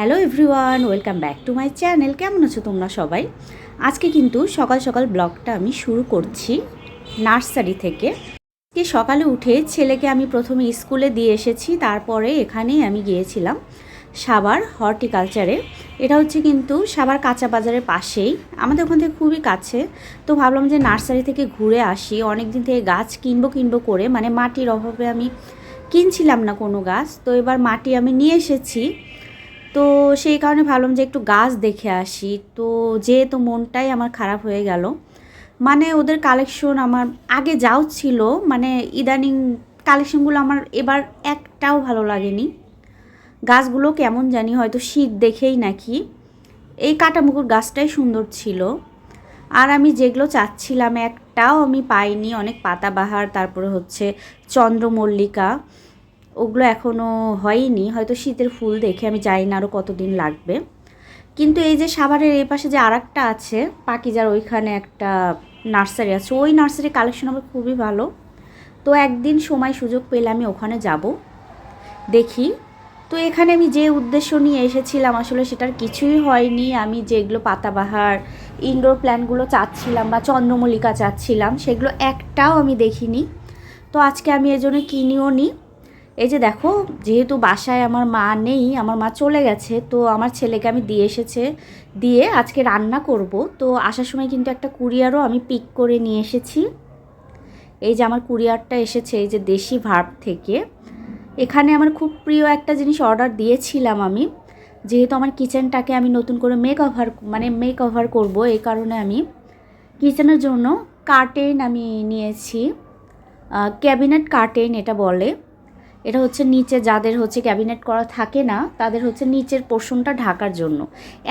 Hello everyone, welcome back to my channel. কেমন আছো তোমরা সবাই? আজকে কিন্তু সকাল সকাল ব্লগটা আমি শুরু করছি নার্সারি থেকে। আজকে সকালে উঠে ছেলেকে আমি প্রথমে স্কুলে দিয়ে এসেছি, তারপরে এখানেই আমি গিয়েছিলাম সাবার হর্টিকালচারে। এটা হচ্ছে কিন্তু সাবার কাঁচা বাজারের পাশেই, আমাদের ওখান থেকে খুবই কাছে। তো ভাবলাম যে নার্সারি থেকে ঘুরে আসি অনেক দিন থেকে গাছ কিনবো কিনবো করে মানে মাটির অভাবে আমি কিনছিলাম না কোনো গাছ। তো এবার মাটি আমি নিয়ে এসেছি তো সেই কারণে ভাবলাম যে একটু গাছ দেখে আসি। তো যেহেতু মনটাই আমার খারাপ হয়ে গেল মানে ওদের কালেকশন আমার আগে যাও ছিল মানে ইদানিং কালেকশনগুলো আমার এবার একটাও ভালো লাগেনি। গাছগুলো কেমন জানি হয়তো শীত দেখেই নাকি। এই কাটামুকুর গাছটাই সুন্দর ছিল। আর আমি যেগুলো চাচ্ছিলাম একটাও আমি পাইনি, অনেক পাতাবাহার, তারপরে হচ্ছে চন্দ্রমল্লিকা। ওগুলো এখনও হয়নি, হয়তো শীতের ফুল দেখে, আমি জানি না আরও কতদিন লাগবে। কিন্তু এই যে সাভারের এই পাশে যে আর আছে, পাকিজার ওইখানে একটা নার্সারি আছে, ওই নার্সারি কালেকশন আমার খুবই ভালো। তো একদিন সময় সুযোগ পেলে আমি ওখানে যাব, দেখি। তো এখানে আমি যে উদ্দেশ্য নিয়ে এসেছিলাম, আসলে সেটার কিছুই হয়নি। আমি যেগুলো পাতাবাহার ইনডোর প্ল্যানগুলো চাচ্ছিলাম বা চন্দ্রমল্লিকা চাচ্ছিলাম, সেগুলো একটাও আমি দেখিনি। তো আজকে আমি এজন্য কিনিও নিই এই যে দেখো, যেহেতু বাসায় আমার মা নেই, আমার মা চলে গেছে, তো আমার ছেলেকে আমি দিয়ে এসেছে, দিয়ে আজকে রান্না করব। তো আসার সময় কিন্তু একটা কুরিয়ারও আমি পিক করে নিয়ে এসেছি। এই যে আমার কুরিয়ারটা এসেছে, এই যে দেশি ভার্ব থেকে। এখানে আমার খুব প্রিয় একটা জিনিস অর্ডার দিয়েছিলাম আমি। যেহেতু আমার কিচেনটাকে আমি নতুন করে মেক ওভার মানে মেক ওভার করব, এই কারণে আমি কিচেনের জন্য কার্টেন আমি নিয়েছি। ক্যাবিনেট কার্টেন এটা বলে। এটা হচ্ছে নিচে যাদের হচ্ছে ক্যাবিনেট করা থাকে না, তাদের হচ্ছে নিচের পোর্শনটা ঢাকার জন্য।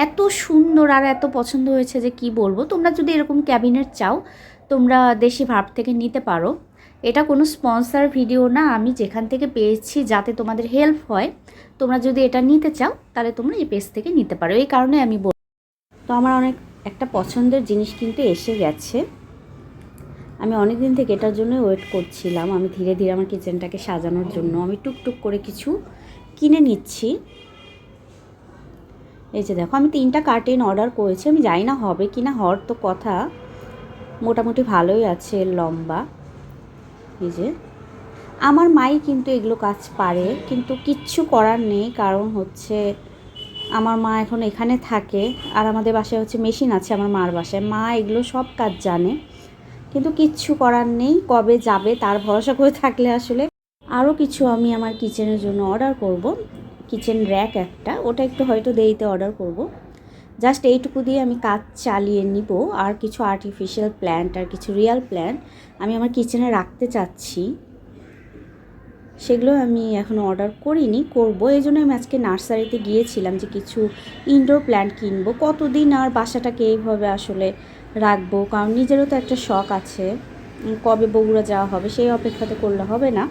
এত সুন্দর আর এত পছন্দ হয়েছে যে কি বলব, তোমরা যদি এরকম ক্যাবিনেট চাও, তোমরা দেশি ভাব থেকে নিতে পারো। এটা কোনো স্পন্সার ভিডিও না, আমি যেখান থেকে পেয়েছি যাতে তোমাদের হেল্প হয়। তোমরা যদি এটা নিতে চাও, তাহলে তোমরা এই পেজ থেকে নিতে পারো। এই কারণে আমি বল তো আমার অনেক একটা পছন্দের জিনিস কিন্তু এসে গেছে। আমি অনেক দিন থেকে এটার জন্য ওয়েট করছিলাম। আমি ধীরে ধীরে আমার কিচেনটাকে সাজানোর জন্য আমি টুকটুক করে কিছু কিনে নিচ্ছি। এই যে দেখো, আমি তিনটা কার্টেন অর্ডার করেছি। আমি জানি না হবে কি না হওয়ার তো কথা। মোটামুটি ভালোই আছে লম্বা। এই যে, আমার মাই কিন্তু এগুলো কাজ পারে, কিন্তু কিচ্ছু করার নেই। কারণ হচ্ছে, আমার মা এখন এখানে থাকে। আর আমাদের বাসায় হচ্ছে মেশিন আছে, আমার মার বাসায়। মা এগুলো সব কাজ জানে। কিন্তু কিচ্ছু করার নেই, কবে যাবে তার ভরসা করে থাকলে আসলে। আরও কিছু আমি আমার কিচেনের জন্য অর্ডার করব। কিচেন র্যাক একটা, ওটা একটু হয়তো দেরিতে অর্ডার করব। জাস্ট এইটুকু দিয়ে আমি কাজ চালিয়ে নিব। আর কিছু আর্টিফিশিয়াল প্ল্যান্ট আর কিছু রিয়াল প্ল্যান্ট আমি আমার কিচেনে রাখতে চাচ্ছি। সেগুলো আমি এখনও অর্ডার করিনি, করব। এই জন্য আমি আজকে নার্সারিতে গিয়েছিলাম যে কিছু ইনডোর প্ল্যান্ট কিনবো। কতদিন আর বাসাটাকে এইভাবে আসলে রাখব, কারণ নিজেরও তো একটা শখ আছে কবে বগুড়া যাওয়া হবে সেই অপেক্ষাতে করলে হবে না।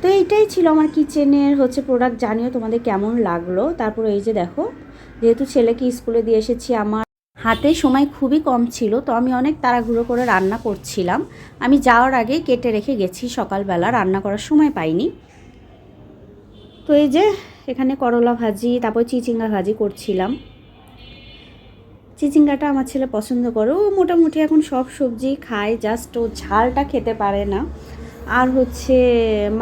তো এইটাই ছিল আমার কিচেনের হচ্ছে প্রোডাক্ট জানিও তোমাদের কেমন লাগল। তারপর এই যে দেখো, যেহেতু ছেলেকে স্কুলে দিয়ে এসেছি, আমার হাতে সময় খুবই কম ছিল, তো আমি অনেক তাড়াহুড়ো করে রান্না করছিলাম। আমি যাওয়ার আগে কেটে রেখে গেছি, সকালবেলা রান্না করার সময় পাইনি। তো এই যে এখানে করলা ভাজি, তারপর চিচিঙ্গা ভাজি করছিলাম। চিচিঙ্গাটা আমার ছেলে পছন্দ করে। ও মোটামুটি এখন সব সবজি খায় জাস্ট ও ঝালটা খেতে পারে না। আর হচ্ছে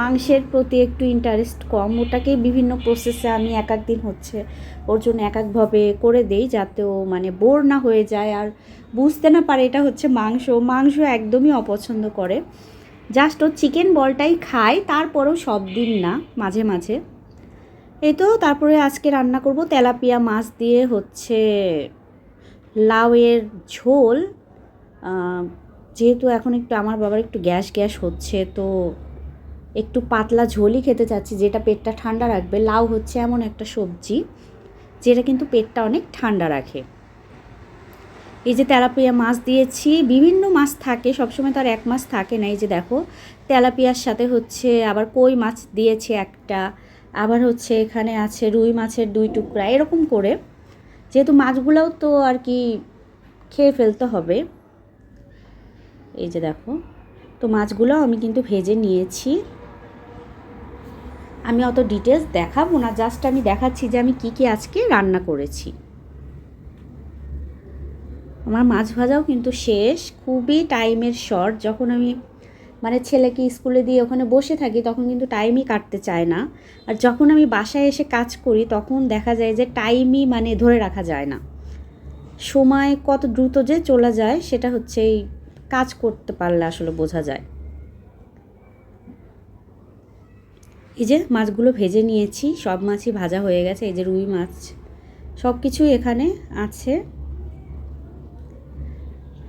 মাংসের প্রতি একটু ইন্টারেস্ট কম। ওটাকে বিভিন্ন প্রসেসে আমি এক এক দিন হচ্ছে ওর জন্য এক একভাবে করে দেই যাতে ও মানে বোর না হয়ে যায়। আর বুঝতে না পারে এটা হচ্ছে মাংস। মাংস একদমই অপছন্দ করে। জাস্ট ও চিকেন বলটাই খায়, তারপরেও সব দিন না, মাঝে মাঝে। এই তো, তারপরে আজকে রান্না করব তেলাপিয়া মাছ দিয়ে হচ্ছে লাউয়ের ঝোল যেহেতু এখন একটু আমার বাবার একটু গ্যাস গ্যাস হচ্ছে, তো একটু পাতলা ঝোলই খেতে চাচ্ছি, যেটা পেটটা ঠান্ডা রাখবে। লাউ হচ্ছে এমন একটা সবজি, যেটা কিন্তু পেটটা অনেক ঠান্ডা রাখে। এই যে তেলাপিয়া মাছ দিয়েছি, বিভিন্ন মাছ থাকে, সবসময় তার এক মাছ থাকে না। এই যে দেখো, তেলাপিয়ার সাথে হচ্ছে আবার কই মাছ দিয়েছে একটা, আবার হচ্ছে এখানে আছে রুই মাছের দুই টুকরা, এরকম করে। যেহেতু মাছগুলোও তো আর কি খেয়ে ফেলতে হবে। এই যে দেখো, তো মাছগুলো আমি কিন্তু ভেজে নিয়েছি। আমি অত ডিটেলস দেখাবো না জাস্ট আমি দেখাচ্ছি যে আমি কী কী আজকে রান্না করেছি। আমার মাছ ভাজাও কিন্তু শেষ, খুবই টাইমের শর্ট যখন আমি মানে ছেলেকে স্কুলে দিয়ে ওখানে বসে থাকি, তখন কিন্তু টাইমই কাটতে চায় না। আর যখন আমি বাসায় এসে কাজ করি, তখন দেখা যায় যে টাইমই মানে ধরে রাখা যায় না। সময় কত দ্রুত যে চলে যায়, সেটা হচ্ছে এই কাজ করতে পারলে আসলে বোঝা যায়। এই যে মাছগুলো ভেজে নিয়েছি, সব মাছই ভাজা হয়ে গেছে, এই যে রুই মাছ সব কিছুই এখানে আছে।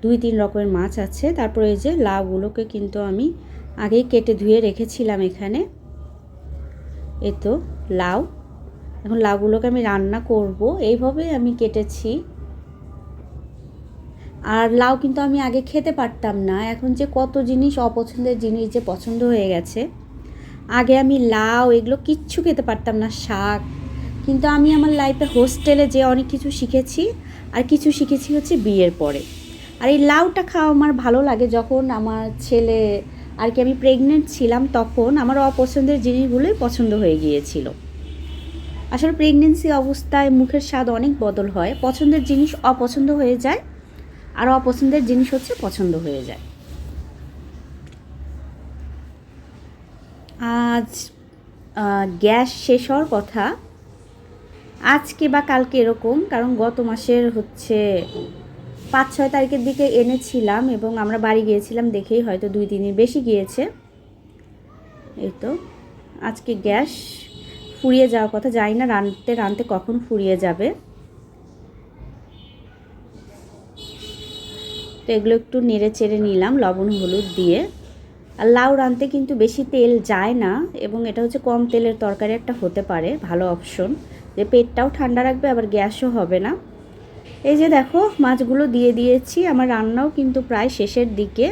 দুই তিন রকমের মাছ আছে। তারপরে এই যে লাউগুলোকে কিন্তু আমি আগেই কেটে ধুয়ে রেখেছিলাম এখানে। এ তো লাউ। এখন লাউগুলোকে আমি রান্না করব। এইভাবে আমি কেটেছি। আর লাউ কিন্তু আমি আগে খেতে পারতাম না। এখন যে কত জিনিস অপছন্দের জিনিস যে পছন্দ হয়ে গেছে। আগে আমি লাউ এগুলো কিচ্ছু খেতে পারতাম না, শাক। কিন্তু আমি আমার লাইফে হোস্টেলে যে অনেক কিছু শিখেছি, আর কিছু শিখেছি হচ্ছে বিয়ের পরে। আর এই লাউটা খাওয়া আমার ভালো লাগে যখন আমার ছেলে আর কি আমি প্রেগনেন্ট ছিলাম তখন আমার অপছন্দের জিনিসগুলোই পছন্দ হয়ে গিয়েছিল। আসলে প্রেগনেন্সি অবস্থায় মুখের স্বাদ অনেক বদল হয়, পছন্দের জিনিস অপছন্দ হয়ে যায় আর অপছন্দের জিনিস হচ্ছে পছন্দ হয়ে যায়। আজ গ্যাস শেষ হওয়ার কথা। আজকে বা কালকে এরকম, কারণ গত মাসের হচ্ছে পাঁচ ছয় তারিখের দিকে এনেছিলাম এবং আমরা বাড়ি গিয়েছিলাম দেখেই হয়তো দুই দিনের বেশি গিয়েছে। এই তো, আজকে গ্যাস ফুরিয়ে যাওয়ার কথা, জানি না রানতে রানতে কখন ফুরিয়ে যাবে। তো এগুলো একটু নেড়ে চেড়ে নিলাম, লবণ, হলুদ দিয়ে। আর লাউ রানতে কিন্তু বেশি তেল যায় না এবং এটা হচ্ছে কম তেলের তরকারি একটা হতে পারে, ভালো অপশন। যে পেটটাও ঠান্ডা রাখবে, আবার গ্যাসও হবে না। এই যে দেখো, মাছগুলো দিয়ে দিয়েছি। আমার রান্নাও কিন্তু প্রায় শেষের দিকে।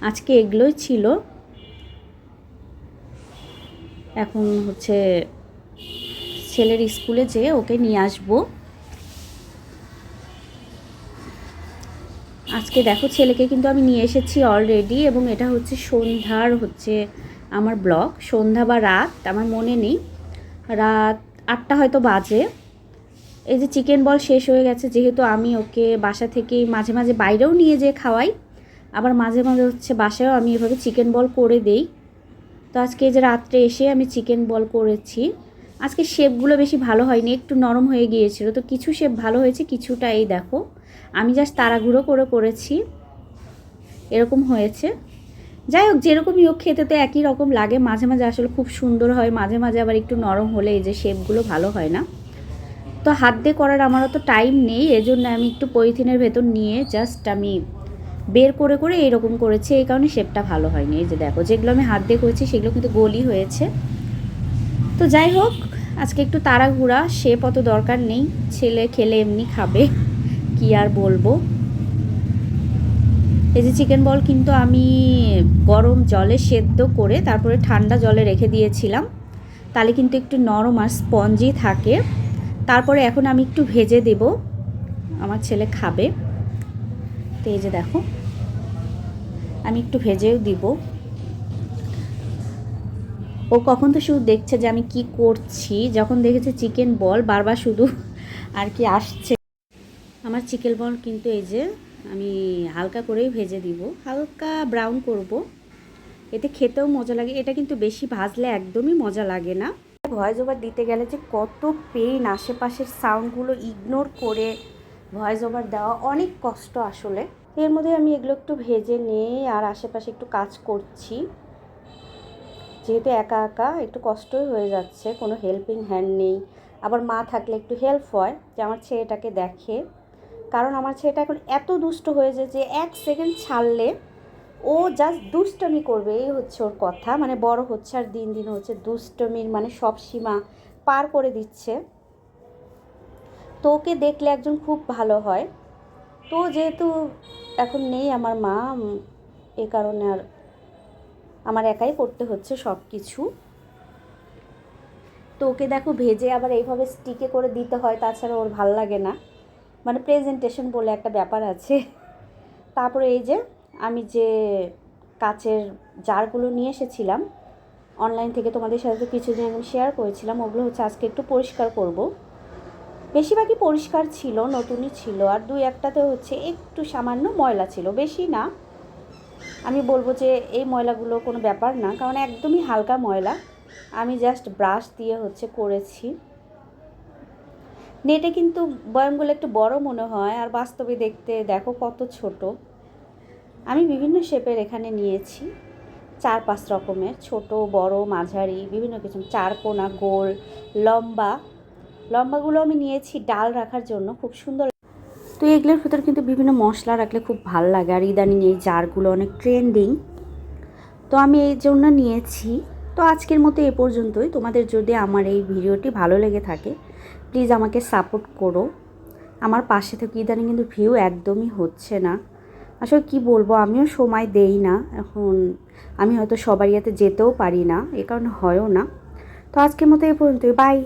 আজকে এগুলোই ছিল। এখন হচ্ছে ছেলের স্কুলে যেয়ে ওকে নিয়ে আসব। আজকে দেখো, ছেলেকে কিন্তু আমি নিয়ে এসেছি অলরেডি এবং এটা হচ্ছে সন্ধ্যার হচ্ছে আমার ব্লগ। সন্ধ্যা বা রাত, আমার মনে নেই। রাত আটটা হয়তো বাজে। এই যে চিকেন বল শেষ হয়ে গেছে, যেহেতু আমি ওকে বাসা থেকে মাঝে মাঝে বাইরেও নিয়ে যেয়ে খাওয়াই, আবার মাঝে মাঝে হচ্ছে বাসায়ও আমি এভাবে চিকেন বল করে দেই। তো আজকে যে রাত্রে এসে আমি চিকেন বল করেছি। আজকে শেপগুলো বেশি ভালো হয়নি, একটু নরম হয়ে গিয়েছিল। তো কিছু শেপ ভালো হয়েছে, কিছুটা এই দেখো। আমি জাস্ট তাড়াঘুড়ো করে করেছি, এরকম হয়েছে। যাই হোক যেরকমই হোক খেতে তো একই রকম লাগে। মাঝে মাঝে আসলে খুব সুন্দর হয়, মাঝে মাঝে আবার একটু নরম হলে এই যে শেপগুলো ভালো হয় না। তো হাত দিয়ে করার আমারও তো টাইম নেই, এজন্য আমি একটু পলিথিনের ভেতর নিয়ে জাস্ট আমি বের করে করে এরকম করেছি। এই কারণে শেপটা ভালো হয়নি। এই যে দেখো, যেগুলো আমি হাত দিয়ে করেছি, সেগুলো কিন্তু গলি হয়েছে। তো যাই হোক আজকে একটু তাড়াহুড়া, শেপ অত দরকার নেই। ছেলে খেলে এমনি খাবে, কি আর বলব। এই যে চিকেন বল কিন্তু আমি গরম জলে সেদ্ধ করে তারপরে ঠান্ডা জলে রেখে দিয়েছিলাম। তাহলে কিন্তু একটু নরম আর স্পঞ্জি থাকে। তারপরে এখন আমি একটু ভেজে দেব। আমার ছেলে খাবে। তো এই যে দেখো, আমি একটু ভেজেও দিব। ও কখন তো শুধু দেখছে যে আমি কি করছি, যখন দেখেছে চিকেন বল বারবার শুধু আর কি আসছে। আমার চিকেন বল কিন্তু এই যে আমি হালকা করেই ভেজে দিব। হালকা ব্রাউন করব। এতে খেতেও মজা লাগে। এটা কিন্তু বেশি ভাজলে একদমই মজা লাগে না। ভয়েস ওভার দিতে গেলে যে কত পেইন আশেপাশের সাউন্ডগুলো ইগনোর করে ভয়েস ওভার দেওয়া অনেক কষ্ট আসলে। এর মধ্যে আমি এগুলো একটু ভেজে নিয়ে আর আশেপাশে একটু কাজ করছি। যেহেতু একা একা একটু কষ্টই হয়ে যাচ্ছে, কোনো হেল্পিং হ্যান্ড নেই। আবার মা থাকলে একটু হেল্প হয় যে আমার ছেলেটাকে দেখে। কারণ আমার ছেলেটা এখন এত দুষ্ট হয়েছে যে এক সেকেন্ড ছাড়লে ও জাস্ট দুষ্টমি করবে, এই হচ্ছে ওর কথা। মানে বড় হচ্ছে আর দিন দিন হচ্ছে দুষ্টমির মানে সব সীমা পার করে দিচ্ছে। তো ওকে দেখলে একজন খুব ভালো হয়। তো যেহেতু এখন নেই আমার মা এ কারণে আর আমার একাই করতে হচ্ছে সব কিছু তো ওকে দেখো ভেজে আবার এইভাবে স্টিকে করে দিতে হয়, তাছাড়া ওর ভালো লাগে না। মানে প্রেজেন্টেশন বলে একটা ব্যাপার আছে। তারপরে এই যে আমি যে কাচের জারগুলো নিয়ে এসেছিলাম অনলাইন থেকে তোমাদের সাথে তো কিছুদিন আমি শেয়ার করেছিলাম, ওগুলো হচ্ছে আজকে একটু পরিষ্কার করব। বেশিরভাগই পরিষ্কার ছিল, নতুনই ছিল, আর দুই একটাতে হচ্ছে একটু সামান্য ময়লা ছিল, বেশি না। আমি বলব যে এই ময়লাগুলো কোনো ব্যাপার না, কারণ একদমই হালকা ময়লা। আমি জাস্ট ব্রাশ দিয়ে হচ্ছে করেছি। নেটে কিন্তু বয়ামগুলো একটু বড় মনে হয়, আর বাস্তবে দেখতে দেখো কত ছোট। আমি বিভিন্ন শেপের এখানে নিয়েছি চার পাঁচ রকমের, ছোট, বড়, মাঝারি, বিভিন্ন কিছু। চার কোনা, গোল, লম্বা। লম্বাগুলো আমি নিয়েছি ডাল রাখার জন্য, খুব সুন্দর। তো এগুলোর ভিতরে কিন্তু বিভিন্ন মশলা রাখলে খুব ভালো লাগে, আর ইদানিং এই জারগুলো অনেক ট্রেন্ডিং। তো আমি এই জন্য নিয়েছি তো আজকের মতো এ পর্যন্তই। তোমাদের যদি আমার এই ভিডিওটি ভালো লেগে থাকে প্লিজ আমাকে সাপোর্ট করো। আমার পাশে থেকে ইদানিং কিন্তু ভিউ একদমই হচ্ছে না। আসলে কি বলব, আমিও সময় দেই না। এখন আমি হয়তো সবার ইয়াতে যেতেও পারি না, এ কারণে হয়ও না। তো আজকের মতো এ পর্যন্তই। বাই